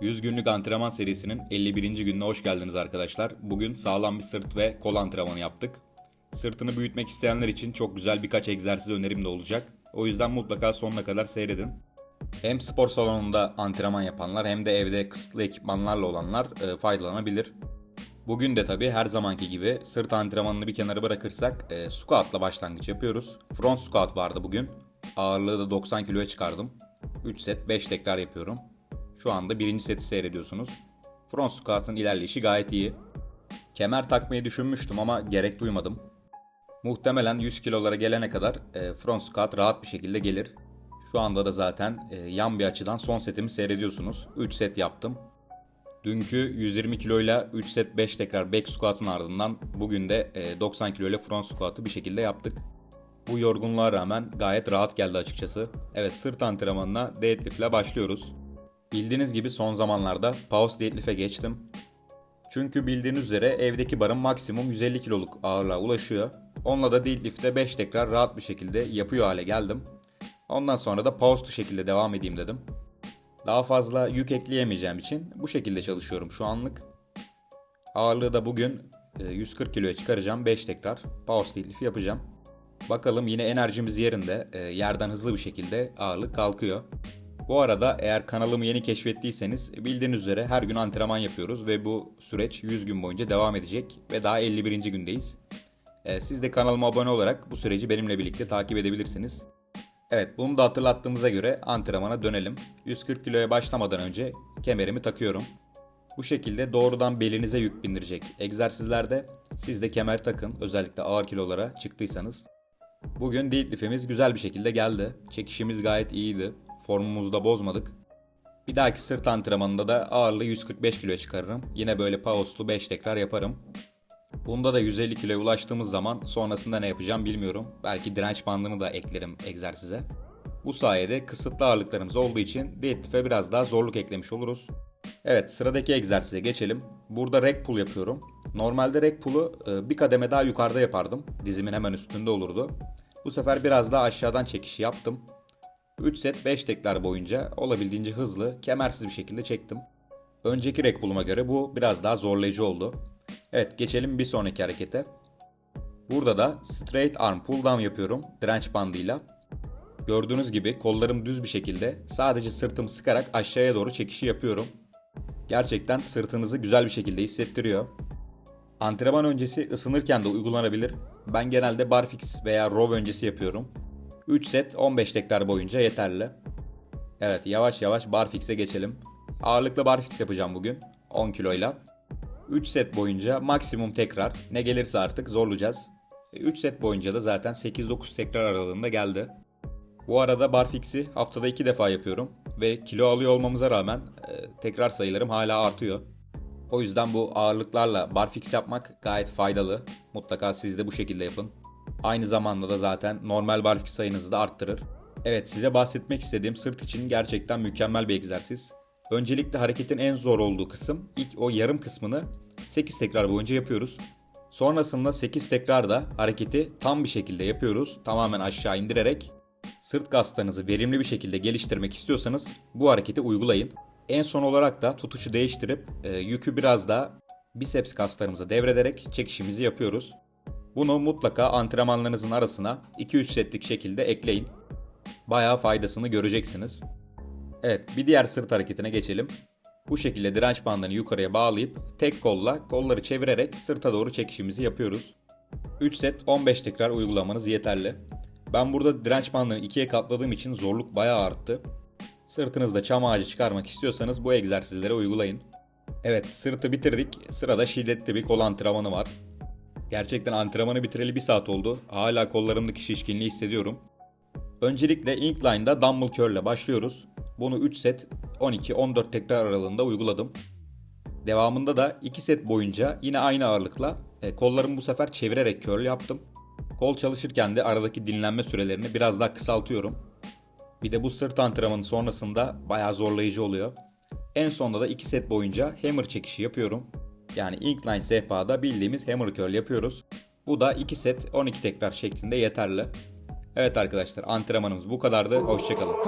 100 günlük antrenman serisinin 51. gününe hoş geldiniz arkadaşlar. Bugün sağlam bir sırt ve kol antrenmanı yaptık. Sırtını büyütmek isteyenler için çok güzel birkaç egzersiz önerim de olacak. O yüzden mutlaka sonuna kadar seyredin. Hem spor salonunda antrenman yapanlar hem de evde kısıtlı ekipmanlarla olanlar e, faydalanabilir. Bugün de tabii her zamanki gibi sırt antrenmanını bir kenara bırakırsak e, squat'la başlangıç yapıyoruz. Front squat vardı bugün. Ağırlığı da 90 kiloya çıkardım. 3 set 5 tekrar yapıyorum. Şu anda birinci seti seyrediyorsunuz. Front squat'ın ilerleyişi gayet iyi. Kemer takmayı düşünmüştüm ama gerek duymadım. Muhtemelen 100 kilolara gelene kadar e, front squat rahat bir şekilde gelir. Şu anda da zaten e, yan bir açıdan son setimi seyrediyorsunuz. 3 set yaptım. Dünkü 120 kiloyla 3 set 5 tekrar back squat'ın ardından bugün de e, 90 kiloyla front squat'ı bir şekilde yaptık. Bu yorgunluğa rağmen gayet rahat geldi açıkçası. Evet sırt antrenmanına deadlift ile başlıyoruz. Bildiğiniz gibi son zamanlarda pause deadlift'e geçtim. Çünkü bildiğiniz üzere evdeki barım maksimum 150 kiloluk ağırlığa ulaşıyor. Onunla da deadlift'te 5 tekrar rahat bir şekilde yapıyor hale geldim. Ondan sonra da pause'lu şekilde devam edeyim dedim. Daha fazla yük ekleyemeyeceğim için bu şekilde çalışıyorum şu anlık. Ağırlığı da bugün e, 140 kiloya çıkaracağım 5 tekrar. Pause deadlift yapacağım. Bakalım yine enerjimiz yerinde. e, Yerden hızlı bir şekilde ağırlık kalkıyor. Bu arada eğer kanalımı yeni keşfettiyseniz bildiğiniz üzere her gün antrenman yapıyoruz ve bu süreç 100 gün boyunca devam edecek ve daha 51. gündeyiz. E, Siz de kanalıma abone olarak bu süreci benimle birlikte takip edebilirsiniz. Evet bunu da hatırlattığımıza göre antrenmana dönelim. 140 kiloya başlamadan önce kemerimi takıyorum. Bu şekilde doğrudan belinize yük bindirecek egzersizlerde siz de kemer takın özellikle ağır kilolara çıktıysanız. Bugün deadlift'imiz güzel bir şekilde geldi. Çekişimiz gayet iyiydi. Formumuzu da bozmadık. Bir dahaki sırt antrenmanında da ağırlığı 145 kiloya çıkarırım. Yine böyle pauslu 5 tekrar yaparım. Bunda da 150 kiloya ulaştığımız zaman sonrasında ne yapacağım bilmiyorum. Belki direnç bandını da eklerim egzersize. Bu sayede kısıtlı ağırlıklarımız olduğu için deadlift'e biraz daha zorluk eklemiş oluruz. Evet sıradaki egzersize geçelim. Burada rack pull yapıyorum. Normalde rack pull'u e, bir kademe daha yukarıda yapardım. Dizimin hemen üstünde olurdu. Bu sefer biraz daha aşağıdan çekişi yaptım. 3 set 5 tekrar boyunca olabildiğince hızlı, kemersiz bir şekilde çektim. Önceki rack pull'uma göre bu biraz daha zorlayıcı oldu. Evet geçelim bir sonraki harekete. Burada da straight arm pull down yapıyorum direnç bandıyla. Gördüğünüz gibi kollarım düz bir şekilde sadece sırtımı sıkarak aşağıya doğru çekişi yapıyorum. Gerçekten sırtınızı güzel bir şekilde hissettiriyor. Antrenman öncesi ısınırken de uygulanabilir. Ben genelde barfix veya row öncesi yapıyorum. 3 set 15 tekrar boyunca yeterli. Evet yavaş yavaş barfix'e geçelim. Ağırlıklı barfix yapacağım bugün 10 kiloyla. 3 set boyunca maksimum tekrar ne gelirse artık zorlayacağız. 3 set boyunca da zaten 8-9 tekrar aralığında geldi. Bu arada barfix'i haftada 2 defa yapıyorum ve kilo alıyor olmamıza rağmen e, tekrar sayılarım hala artıyor. O yüzden bu ağırlıklarla barfix yapmak gayet faydalı. Mutlaka siz de bu şekilde yapın. Aynı zamanda da zaten normal barfix sayınızı da arttırır. Evet size bahsetmek istediğim sırt için gerçekten mükemmel bir egzersiz. Öncelikle hareketin en zor olduğu kısım ilk o yarım kısmını 8 tekrar boyunca yapıyoruz. Sonrasında 8 tekrar da hareketi tam bir şekilde yapıyoruz. Tamamen aşağı indirerek sırt kaslarınızı verimli bir şekilde geliştirmek istiyorsanız bu hareketi uygulayın. En son olarak da tutuşu değiştirip e, yükü biraz daha biceps kaslarımıza devrederek çekişimizi yapıyoruz. Bunu mutlaka antrenmanlarınızın arasına 2-3 setlik şekilde ekleyin. Bayağı faydasını göreceksiniz. Evet bir diğer sırt hareketine geçelim. Bu şekilde direnç bandını yukarıya bağlayıp tek kolla kolları çevirerek sırta doğru çekişimizi yapıyoruz. 3 set 15 tekrar uygulamanız yeterli. Ben burada direnç bandını ikiye katladığım için zorluk bayağı arttı. Sırtınızda çam ağacı çıkarmak istiyorsanız bu egzersizleri uygulayın. Evet sırtı bitirdik. Sırada şiddetli bir kol antrenmanı var. Gerçekten antrenmanı bitireli bir saat oldu. Hala kollarımdaki şişkinliği hissediyorum. Öncelikle incline'da dumbbell curl ile başlıyoruz. Bunu 3 set 12-14 tekrar aralığında uyguladım. Devamında da 2 set boyunca yine aynı ağırlıkla e, kollarımı bu sefer çevirerek curl yaptım. Kol çalışırken de aradaki dinlenme sürelerini biraz daha kısaltıyorum. Bir de bu sırt antrenmanı sonrasında bayağı zorlayıcı oluyor. En sonda da 2 set boyunca hammer çekişi yapıyorum. Yani incline sehpada bildiğimiz hammer curl yapıyoruz. Bu da 2 set 12 tekrar şeklinde yeterli. Evet arkadaşlar antrenmanımız bu kadardı. Hoşçakalın.